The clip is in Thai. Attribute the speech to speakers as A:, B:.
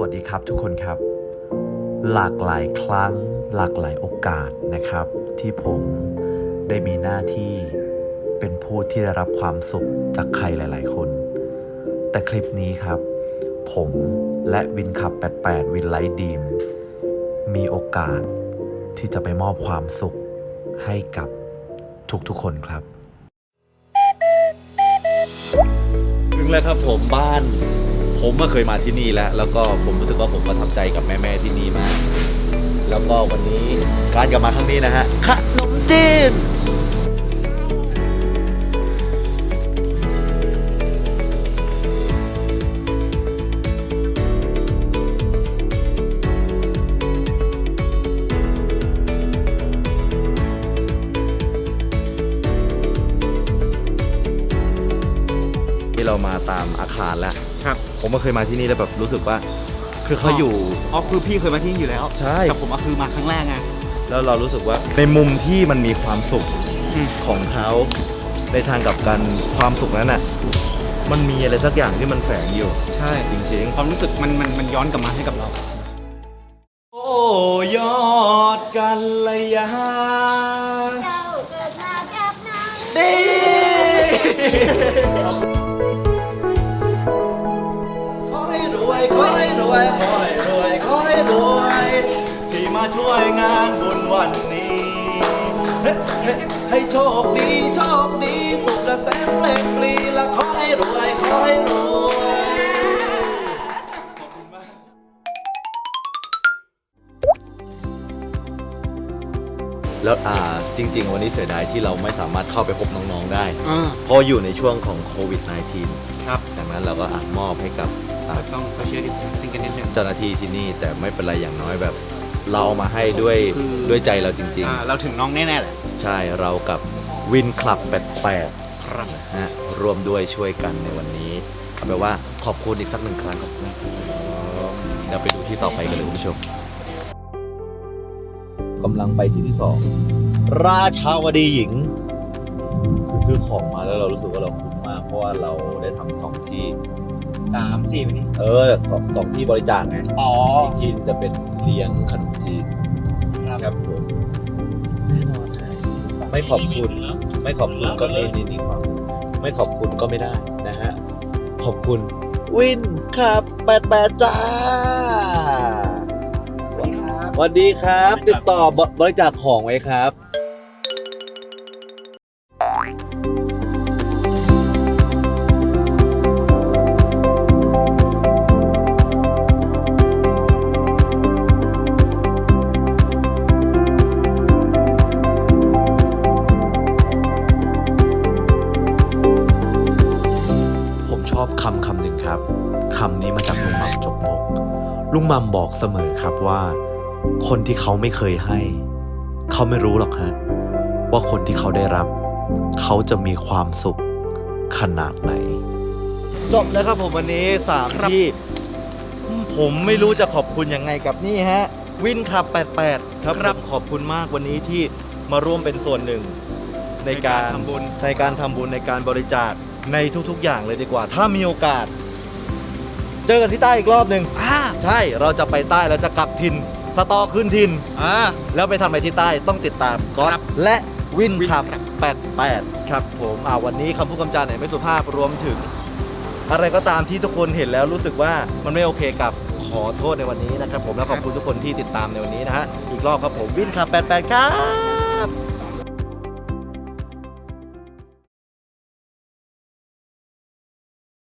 A: วัสดีครับทุกคนครับ หลากหลายครั้งหลากหลายโอกาสนะครับ ที่ผมได้มีหน้าที่เป็นผู้ที่ได้รับความสุขจากใครหลาย ๆ คน แต่คลิปนี้ครับ ผมและวินขับ 88 วินไลท์ดีม มีโอกาสที่จะไปมอบความสุขให้กับทุก ๆ คนครับ
B: ถึงแล้วครับผมบ้าน ผมก็เคยมาที่นี่แล้ว แล้วก็ผมรู้สึกว่าผมประทับใจกับแม่ๆที่นี่มากแล้วก็วันนี้การกลับมาครั้งนี้นะฮะขนมจีน เรามาตามอาคารแล้ว
C: ครับ
B: ผมก็เคยมาที่นี่แล้วแบบรู้สึกว่า คือเขาอยู่
C: อ๋อคือพี่เคยมาที่นี่อยู่แล้ว
B: ใช่
C: แต่ผมอะคือมาครั้งแรกไง
B: แล้วเรารู้สึกว่าในมุมที่มันมีความสุข
C: อืม
B: ของเขาในทางกลับกันความสุขนั้นน่ะมันมีอะไรสักอย่างที่มันแฝงอยู่
C: ใช่
B: จริง
C: ความรู้สึกมันมันมันย้อนกลับมาให้กับเรา
B: ๆ โอ้ยอดกันเลยยา
D: เจ้าเกิดมากับนาง
B: ดี มาช่วยงานบุญวันนี้เฮ้เฮ้ให้โชคดีโชคดีสุขเกษมเต็มปรีและขอให้รวยขอให้รวยขอบคุณมาก แล้วอ่าจริง ๆ วันนี้เสียดายที่เราไม่สามารถเข้าไปพบน้องๆได้
C: อ่า
B: เพราะอยู่ในช่วงของโควิด -19
C: ครับ
B: ดังนั้นเราก็อ่ามอบให้กับอ่า
C: ต้อง social distancing กันนิดนึง
B: เจ้าหน้าที่ที่นี่แต่ไม่เป็นไรอย่างน้อยแบบ เราเอามาให้ด้วย
C: คือ
B: ด้วยใจเราจริง
C: อ่าเราถึงน้องแน่ๆแหละ
B: ๆ ใช่เรากับวินคลับ88
C: ครับ
B: นะฮะรวมด้วยช่วยกันในวันนี้เอาแปลว่าขอบคุณอีกสักหนึ่งครั้งครับเดี๋ยวไปดูที่ต่อไปกันเลยคุณผู้ชมกำลังไปที่ที่สองราชาวดีหญิง คือซื้อของมาแล้วเรารู้สึกว่าเราคุ้มมาก เพราะว่าเราได้ทำสองที่
C: สามสี่วันนี้
B: เออสองสองที่บริจาคไง
C: อ๋อ
B: อีกทีจะเป็น เลี้ยงขนมจีน
C: ครับ
B: ครับผมแน่นอนนะไม่ขอบคุณ ไม่ขอบคุณก็นี่นี่นี่ความไม่ขอบคุณก็ไม่ได้นะฮะ ขอบคุณ วินครับแปดแปดจ้าสวัสดีครับ ติดต่อบบบริจาคของไว้ครับ
A: อบคำคำหนึ่งครับคำนี้มาจากลุงหม่ำจกมก ลุงหม่ำบอกเสมอครับว่า คนที่เขาไม่เคยให้ เขาไม่รู้หรอกฮะว่าคนที่เขาได้รับ เขาจะมีความสุขขนาดไหน
B: จบแล้วครับผมวันนี้สามที่ ผมไม่รู้จะขอบคุณยังไงกับนี่ฮะ วินขับ 88 ครับ
C: ครับ
B: ผมขอบคุณมากวันนี้ที่มาร่วมเป็นส่วนหนึ่ง ในการ
C: ทำบุญ
B: ในการทำบุญในการบริจาค ในทุกๆ อย่างเลยดีกว่า ถ้ามีโอกาส เจอกันที่ใต้อีกรอบหนึ่ง
C: อ่า
B: ใช่เราจะไปใต้เราจะกลับถิ่นสตอขึ้นถิ่น
C: อ่า
B: แล้วไปทำอะไรที่ใต้ต้องติดตามก็
C: ครับ
B: และวิน
C: วิน
B: ขับ
C: ครับ
B: 88 ครับผมอ่าวันนี้คำพูดคำจาไหนไม่สุภาพรวมถึง อะไรก็ตามที่ทุกคนเห็นแล้วรู้สึกว่ามันไม่โอเคกับขอโทษในวันนี้นะครับผมและขอบคุณทุกคนที่ติดตามในวันนี้นะฮะอีกรอบครับผมวินขับ88 ครับ